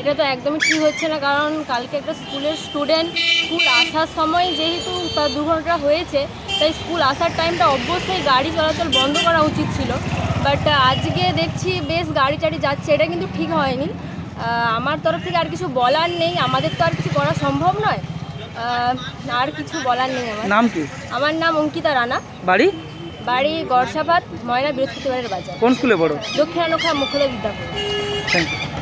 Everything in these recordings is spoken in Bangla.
এটা তো একদমই ঠিক হচ্ছে না কারণ কালকে একটা স্কুলের স্টুডেন্ট স্কুল আসার সময় যেহেতু তার দুর্ঘটনা হয়েছে তাই স্কুল আসার টাইমটা অবশ্যই গাড়ি চলাচল বন্ধ করা উচিত ছিল। বাট আজকে দেখছি বেশ গাড়ি টাড়ি যাচ্ছে এটা কিন্তু ঠিক হয়নি। আমার তরফ থেকে আর কিছু বলার নেই আমাদের তো আর কিছু করা সম্ভব নয়। আর কিছু বলার নেই আমার। নাম কি? আমার নাম অঙ্কিতা রানা। বাড়ি? বাড়ি গড়সাবাদ ময়না বৃহস্পতিবারের বাজার। কোন স্কুলে পড়ো? দক্ষিণানখা মুখ্যদের বিদ্যাপুর থ্যাংক ইউ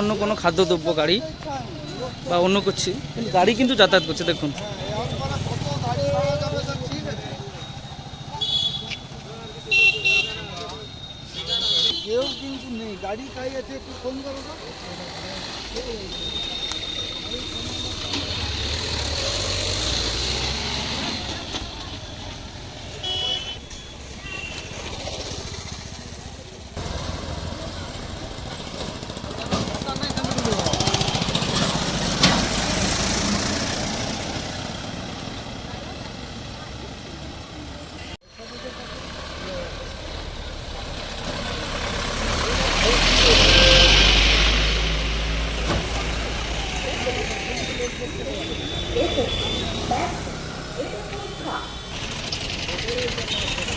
অন্য কোনো খাদ্যদ্রব্য গাড়ি বা অন্য কিছু, কিন্তু গাড়ি কিন্তু যাতায়াত করছে, দেখুন। কেউ কিন্তু নেই, গাড়ি কাই আছে, একটু ফোন করো তো। আমি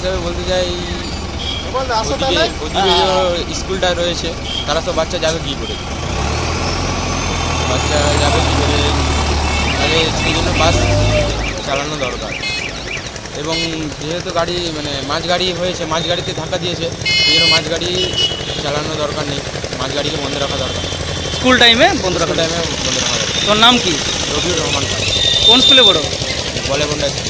হিসাবে বলতে চাই বল, আসো ওদিকে তাহলে। ওদিকে যে স্কুলটা রয়েছে তারা সব বাচ্চা যাবে কী করে? বাচ্চা যাবে কী করে? তাহলে সেই জন্য বাস চালানো দরকার। এবং যেহেতু গাড়ি মানে মাঝ গাড়ি হয়েছে মাঝ গাড়িতে ধাক্কা দিয়েছে সেই জন্য মাঝ গাড়ি চালানো দরকার নেই মাঝ গাড়িকে বন্ধ রাখা দরকার। স্কুল টাইমে বন্ধ রাখা টাইমে বন্ধ রাখা দরকার। তোর নাম কি? রবিউর রহমান। কোন স্কুলে পড়ো? বলে বন্ডা স্কুল।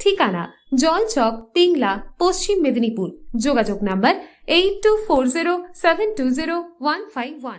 ঠিকানা জলচক তিংলা, পশ্চিম মেদিনীপুর। যোগাযোগ number eight two four zero seven two zero one five one